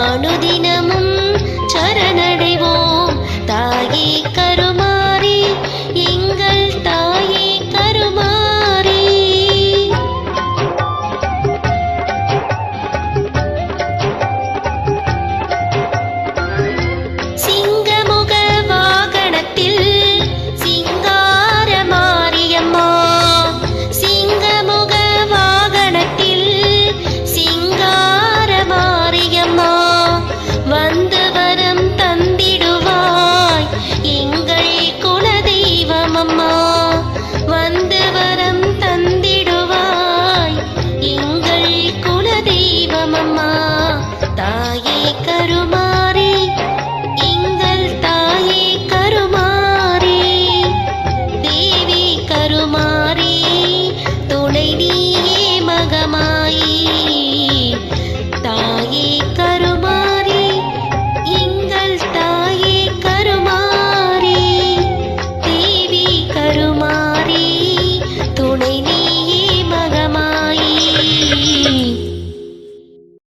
అనుదినముం చరణ அம்மா தாயே கருமா.